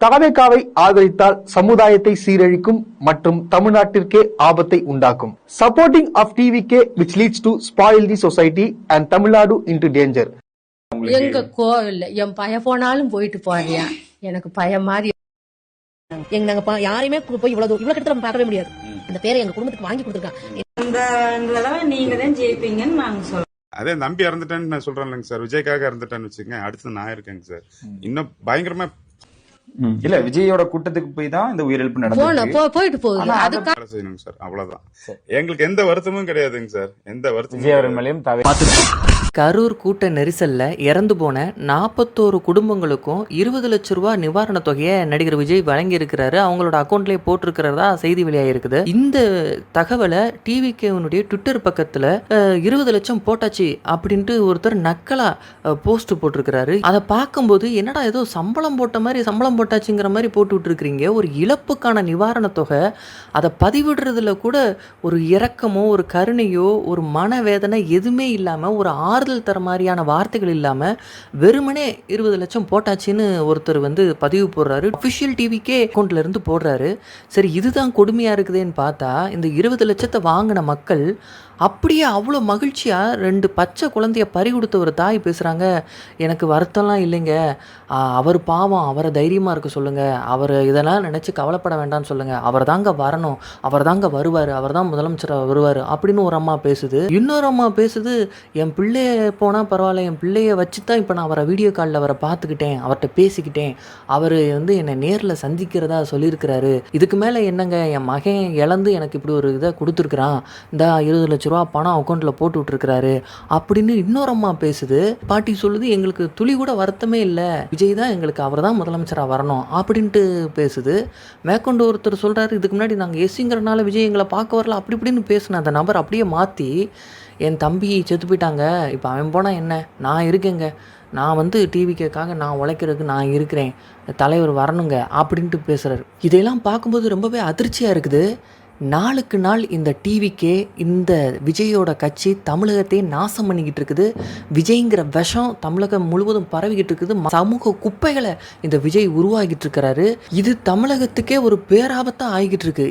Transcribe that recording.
தாவேகாவை ஆதரித்தால் சமுதாயத்தை சீரழிக்கும் மற்றும் தமிழ்நாட்டிற்கே ஆபத்தை உண்டாக்கும். Supporting of TVK which leads to spoil the society and Tamil Nadu into danger எங்க கோவில்ல என் பையன் போனாலும் போயிட்டு போறியா? எனக்கு பையன் மாதிரி எங்க நாங்க யாரையுமே கு- போய் இவ்வளவு தூரம் இவ்வளவு கிட்ட நம்ம பார்க்கவே முடியாது. அந்த பேரை எங்க குடும்பத்துக்கு வாங்கி கொடுத்துருக்கான். இந்த நீங்க தான் ஜெயிப்பீங்கன்னு நாங்க சொல்றோம். அதே நம்பி இறந்துட்டேன்னு நான் சொல்றேன் இல்லைங்க சார். விஜய்க்காக இறந்துட்டேன்னு வச்சுக்கோங்க. அடுத்து நான் இருக்கேங்க சார். இன்னும் பயங்கரமா. இல்ல விஜயோட கூட்டத்துக்கு போய் தான் இந்த உயிரிழப்பு நடந்தது போயிட்டு போகுது. செய்யணுங்க சார். அவ்வளவுதான். எங்களுக்கு எந்த வருத்தமும் கிடையாதுங்க சார். எந்த வருத்தமும் கரூர் கூட்ட நெரிசல்ல இறந்து போன நாற்பத்தோரு குடும்பங்களுக்கும் இருபது லட்ச ரூபா நிவாரணத் தொகையை நடிகர் விஜய் வழங்கி இருக்கிறாரு அவங்களோட அக்கௌண்ட்லேயே போட்டிருக்கிறதா செய்தி வெளியாகிருக்குது இந்த தகவலை டிவிகேனுடைய ட்விட்டர் பக்கத்தில் இருபது லட்சம் போட்டாச்சு அப்படின்ட்டு ஒருத்தர் நக்கலா போஸ்ட் போட்டிருக்கிறாரு. அதை பார்க்கும்போது என்னடா ஏதோ சம்பளம் போட்ட மாதிரி சம்பளம் போட்டாச்சுங்கிற மாதிரி போட்டு விட்டுருக்கிறீங்க. ஒரு இழப்புக்கான நிவாரணத் தொகை அதை பதிவிடுறதுல கூட ஒரு இரக்கமோ ஒரு கருணையோ ஒரு மனவேதனை எதுவுமே இல்லாமல் ஒரு ஆறுதல் தர மாதிரியான வார்த்தைகள் இல்லாமல் வெறுமனே இருபது லட்சம் போட்டாச்சுன்னு ஒருத்தர் வந்து பதிவு போடுறாரு. அஃபிஷியல் டிவிக்கே அக்கௌண்ட்ல இருந்து போடுறாரு. சரி இதுதான் கொடுமையாக இருக்குதேன்னு பார்த்தா இந்த இருபது லட்சத்தை வாங்கின மக்கள் அப்படியே அவ்வளோ மகிழ்ச்சியாக ரெண்டு பச்சை குழந்தைய பறி கொடுத்த ஒரு தாய் பேசுகிறாங்க எனக்கு வருத்தம்லாம் இல்லைங்க. அவர் பாவம் அவரை தைரியமாக இருக்க சொல்லுங்கள் அவர் இதெல்லாம் நினச்சி கவலைப்பட வேண்டாம்னு சொல்லுங்கள் அவர் தாங்க வரணும். அவர் தாங்க வருவார் அவர் தான் முதலமைச்சராக வருவார் அப்படின்னு ஒரு அம்மா பேசுது. இன்னொரு அம்மா பேசுது என் பிள்ளைய போனால் பரவாயில்ல என் பிள்ளைய வச்சு தான் இப்போ நான் அவரை வீடியோ காலில் அவரை பார்த்துக்கிட்டேன் அவர்கிட்ட பேசிக்கிட்டேன். அவர் வந்து என்னை நேரில் சந்திக்கிறதா சொல்லியிருக்கிறாரு. இதுக்கு மேலே என்னங்க என் மகன் இழந்து எனக்கு இப்படி ஒரு இதை கொடுத்துருக்குறான். இந்த இருபது லட்ச ரூபா பணம் அக்கௌண்ட்டில் போட்டு விட்டுருக்கிறாரு அப்படின்னு இன்னொரு அம்மா பேசுது. பாட்டி சொல்லுது எங்களுக்கு துளி கூட வருத்தமே இல்லை. விஜய் தான் எங்களுக்கு அவர் தான் முதலமைச்சராக வரணும் அப்படின்ட்டு பேசுது. மேற்கொண்டு ஒருத்தர் சொல்கிறாரு இதுக்கு முன்னாடி நாங்கள் எஸ்சிங்கிறனால விஜய் எங்களை பார்க்க வரல அப்படி இப்படின்னு பேசின அந்த நபர் அப்படியே மாற்றி என் தம்பி செத்து போயிட்டாங்க இப்போ அவன் போனால் என்ன? நான் இருக்கேங்க. நான் வந்து டிவிக்காக நான் உழைக்கிறதுக்கு நான் இருக்கிறேன். தலைவர் வரணுங்க அப்படின்ட்டு பேசுகிறாரு இதையெல்லாம் பார்க்கும்போது ரொம்பவே அதிர்ச்சியாக இருக்குது. நாளுக்கு நாள் இந்த டிவிக்கே இந்த விஜயோட கட்சி தமிழகத்தையே நாசம் பண்ணிக்கிட்டு இருக்குது. விஜய்ங்கிற விஷம் தமிழகம் முழுவதும் பரவிக்கிட்டு இருக்குது. சமூக குப்பைகளை இந்த விஜய் உருவாகிட்டு இருக்கிறாரு. இது தமிழகத்துக்கே ஒரு பேராபத்தாக ஆகிக்கிட்டு இருக்கு.